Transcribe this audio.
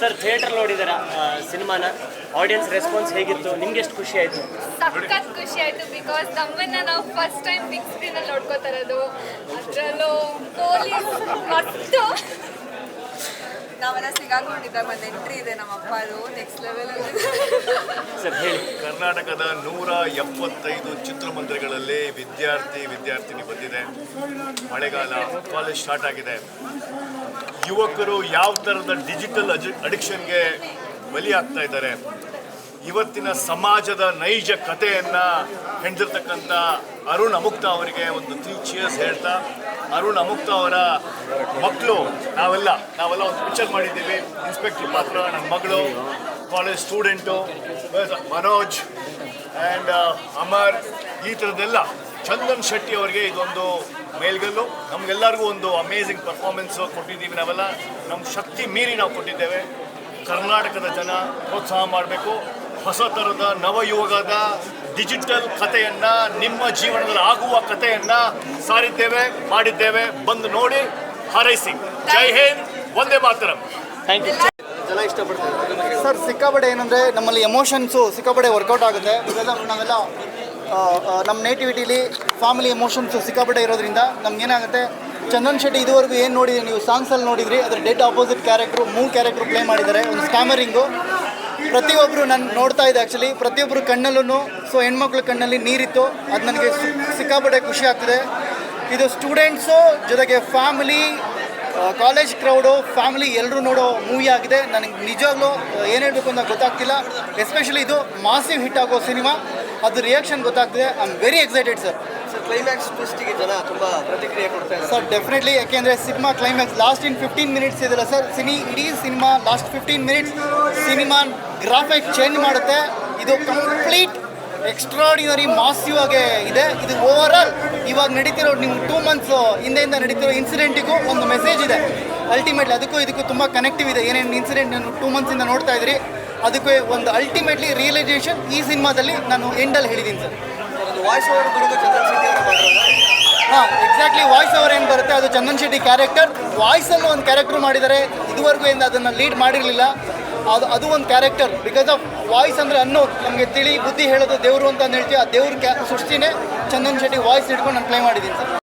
Sir theatre ನೋಡಿದಾರ ಸಿನಿಮಾನ audience response ಹೇಗಿತ್ತು? ನಿಮ್ಗೆ ಎಷ್ಟು ಖುಷಿ ಆಯ್ತು? ಸಖತ್ ಖುಷಿ ಆಯ್ತು ಬಿಕಾಸ್ ನಮ್ಮನ್ನ ನಾವು ಫಸ್ಟ್ ಟೈಮ್ ಬಿಗ್ ಸ್ಕ್ರೀನ್ ಅಲ್ಲಿ ನೋಡ್ಕೋತಾರದು ಅದ್ರಲ್ಲೂ ಪೊಲೀಸ್ ಮಸ್ತು ನಾವೆಲ್ಲ ಸಿಗಾಕೊಂಡಿದ್ದಾಗ ಒಂದು ಎಂಟ್ರಿ ಇದೆ ನಮ್ಮ ನೆಕ್ಸ್ಟ್ ಲೆವೆಲ್ ಸರ್, ಹೇಳಿ. ಕರ್ನಾಟಕದ ನೂರ ಎಪ್ಪತ್ತೈದು ಚಿತ್ರಮಂದಿರಗಳಲ್ಲಿ ವಿದ್ಯಾರ್ಥಿ, ವಿದ್ಯಾರ್ಥಿನಿ ಬಂದಿದೆ. ಮಳೆಗಾಲ ಕಾಲೇಜ್ ಸ್ಟಾರ್ಟ್ ಆಗಿದೆ. ಯುವಕರು ಯಾವ ಥರದ ಡಿಜಿಟಲ್ ಅಡಿಕ್ಷನ್ಗೆ ಬಲಿಯಾಗ್ತಾ ಇದ್ದಾರೆ? ಇವತ್ತಿನ ಸಮಾಜದ ನೈಜ ಕಥೆಯನ್ನ ಹೆಂಡಿರ್ತಕ್ಕಂಥ ಅರುಣ್ ಅಮುಕ್ತ ಅವರಿಗೆ ಒಂದು ತ್ರೀ ಚಿಯರ್ಸ್ ಹೇಳ್ತಾ, ಅರುಣ್ ಅಮುಕ್ತ ಅವರ ಮಕ್ಕಳು ನಾವೆಲ್ಲ ನಾವೆಲ್ಲ ಒಂದು ಪಿಕ್ಚರ್ ಮಾಡಿದ್ದೀವಿ. ಇನ್ಸ್ಪೆಕ್ಟರ್ ಪಾತ್ರ ನನ್ನ ಮಗಳು college student Manoj and Amar, ಈ ಥರದ್ದೆಲ್ಲ ಚಂದನ್ ಶೆಟ್ಟಿ ಅವರಿಗೆ ಇದೊಂದು ಮೇಲ್ಗಲ್ಲು. ನಮಗೆಲ್ಲರಿಗೂ ಒಂದು ಅಮೇಝಿಂಗ್ ಪರ್ಫಾರ್ಮೆನ್ಸು ಕೊಟ್ಟಿದ್ದೀವಿ ನಾವೆಲ್ಲ. ನಮ್ಮ ಶಕ್ತಿ ಮೀರಿ ನಾವು ಕೊಟ್ಟಿದ್ದೇವೆ. ಕರ್ನಾಟಕದ ಜನ ಪ್ರೋತ್ಸಾಹ ಮಾಡಬೇಕು. ಹೊಸ ಥರದ ನವಯುಗದ ಡಿಜಿಟಲ್ ಕಥೆಯನ್ನ ನಿಮ್ಮ ಜೀವನದಲ್ಲಿ ಆಗುವ ಕಥೆಯನ್ನ ಸಾರಿದ್ದೇವೆ ಮಾಡಿದ್ದೇವೆ. ಬಂದು ನೋಡಿ ಹಾರೈಸಿ. ಜೈ ಹಿಂದ್ ಒಂದೇ ಮಾತರಂ. Thank you. ಸರ್ ಸಿಕ್ಕಾಪಟ್ಟೆ ಏನಂದರೆ ನಮ್ಮಲ್ಲಿ ಎಮೋಷನ್ಸು ಸಿಕ್ಕಾಪಟ್ಟೆ ವರ್ಕೌಟ್ ಆಗುತ್ತೆ. ಇವೆಲ್ಲ ನಾವೆಲ್ಲ ನಮ್ಮ ನೇಟಿವಿಟಿಲಿ ಫ್ಯಾಮಿಲಿ ಎಮೋಷನ್ಸು ಸಿಕ್ಕಾಪಟ್ಟೆ ಇರೋದ್ರಿಂದ ನಮ್ಗೇನಾಗುತ್ತೆ ಚಂದನ್ ಶೆಟ್ಟಿ ಇದುವರೆಗೂ ಏನು ನೋಡಿದ್ರಿ ನೀವು? ಸಾಂಗ್ಸಲ್ಲಿ ನೋಡಿದ್ರಿ. ಅದರ ಡೆಡ್ ಆಪೋಸಿಟ್ ಕ್ಯಾರೆಕ್ಟ್ರು ಮೂರು ಕ್ಯಾರೆಕ್ಟ್ರು ಪ್ಲೇ ಮಾಡಿದ್ದಾರೆ. ಒಂದು ಸ್ಕ್ಯಾಮರಿಂಗು ಪ್ರತಿಯೊಬ್ಬರು ನಾನು ನೋಡ್ತಾ ಇದ್ದೆ ಆ್ಯಕ್ಚುಲಿ ಪ್ರತಿಯೊಬ್ಬರು ಕಣ್ಣಲ್ಲೂ ಸೊ ಹೆಣ್ಮಕ್ಳ ಕಣ್ಣಲ್ಲಿ ನೀರಿತ್ತು. ಅದು ನನಗೆ ಸಿಕ್ಕಾಪಟ್ಟೆ ಖುಷಿ ಆಗ್ತಿದೆ. ಇದು ಸ್ಟೂಡೆಂಟ್ಸು ಜೊತೆಗೆ ಫ್ಯಾಮಿಲಿ ಕಾಲೇಜ್ ಕ್ರೌಡು ಫ್ಯಾಮಿಲಿ ಎಲ್ಲರೂ ನೋಡೋ ಮೂವಿ ಆಗಿದೆ. ನನಗೆ ನಿಜವಾಗ್ಲೂ ಏನು ಹೇಳಬೇಕು ಅಂತ ಗೊತ್ತಾಗ್ತಿಲ್ಲ. ಎಸ್ಪೆಷಲಿ ಇದು ಮಾಸಿವ್ ಹಿಟ್ ಆಗೋ ಸಿನಿಮಾ. ಅದು ರಿಯಾಕ್ಷನ್ ಗೊತ್ತಾಗ್ತಿದೆ. I am very excited sir climax ಟ್ವಿಸ್ಟಿಗೆ ಜನ ತುಂಬ ಪ್ರತಿಕ್ರಿಯೆ ಕೊಡ್ತಾ ಇದ್ದಾರೆ. ಸರ್ ಡೆಫಿನೆಟ್ಲಿ ಯಾಕೆಂದರೆ cinema climax last in fifteen minutes ಇದೆಯಲ್ಲ ಸರ್. ಸಿನಿ, ಇಡೀ cinema last fifteen minutes cinema graphic change ಮಾಡುತ್ತೆ. ಇದು ಕಂಪ್ಲೀಟ್ ಎಕ್ಸ್ಟ್ರಾಡಿನರಿ ಮಾಸಿವ್ ಆಗಿ ಇದೆ. ಇದು ಓವರ್ ಆಲ್ ಇವಾಗ ನಡೀತಿರೋ ನೀವು ಟೂ ಮಂತ್ಸ್ ಹಿಂದೆಯಿಂದ ನಡೀತಿರೋ ಇನ್ಸಿಡೆಂಟಿಗೂ ಒಂದು ಮೆಸೇಜ್ ಇದೆ. ಅಲ್ಟಿಮೇಟ್ಲಿ ಅದಕ್ಕೂ ಇದಕ್ಕೂ ತುಂಬ ಕನೆಕ್ಟಿವ್ ಇದೆ. ಏನೇನು ಇನ್ಸಿಡೆಂಟ್ ನಾನು ಟೂ ಮಂತ್ಸಿಂದ ನೋಡ್ತಾ ಇದ್ರಿ ಅದಕ್ಕೆ ಒಂದು ಅಲ್ಟಿಮೇಟ್ಲಿ ರಿಯಲೈಸೇಷನ್ ಈ ಸಿನಿಮಾದಲ್ಲಿ ನಾನು ಎಂಡಲ್ಲಿ ಹೇಳಿದ್ದೀನಿ ಸರ್. ವಾಯ್ಸ್ ಓವರ್ ಬರೋದು ಚಂದ್ರನ್ ಶೆಟ್ಟಿ ಅವರ ಹಾಂ ಎಕ್ಸಾಕ್ಟ್ಲಿ ವಾಯ್ಸ್ ಓವರ್ ಏನು ಬರುತ್ತೆ? ಅದು ಚಂದನ್ ಶೆಟ್ಟಿ ಕ್ಯಾರೆಕ್ಟರ್ ವಾಯ್ಸಲ್ಲೂ ಒಂದು ಕ್ಯಾರೆಕ್ಟರ್ ಮಾಡಿದ್ದಾರೆ ಇದುವರೆಗೂ ಏನು ಅದನ್ನು ಲೀಡ್ ಮಾಡಿರಲಿಲ್ಲ. ಅದು ಅದು ಒಂದು ಕ್ಯಾರೆಕ್ಟರ್ ಬಿಕಾಸ್ ಆಫ್ ವಾಯ್ಸ್ ಅಂದರೆ ಅನ್ನೋ ನಮಗೆ ತಿಳಿ, ಬುದ್ಧಿ ಹೇಳೋದು ದೇವರು ಅಂತ ಹೇಳ್ತೀವಿ ಆ ದೇವ್ರ ಕ್ಯಾ ಸೃಷ್ಟಿನೇ ಚಂದನ್ ಶೆಟ್ಟಿ ವಾಯ್ಸ್ ಇಟ್ಕೊಂಡು ನಾನು ಪ್ಲೇ ಮಾಡಿದ್ದೀನಿ ಸರ್.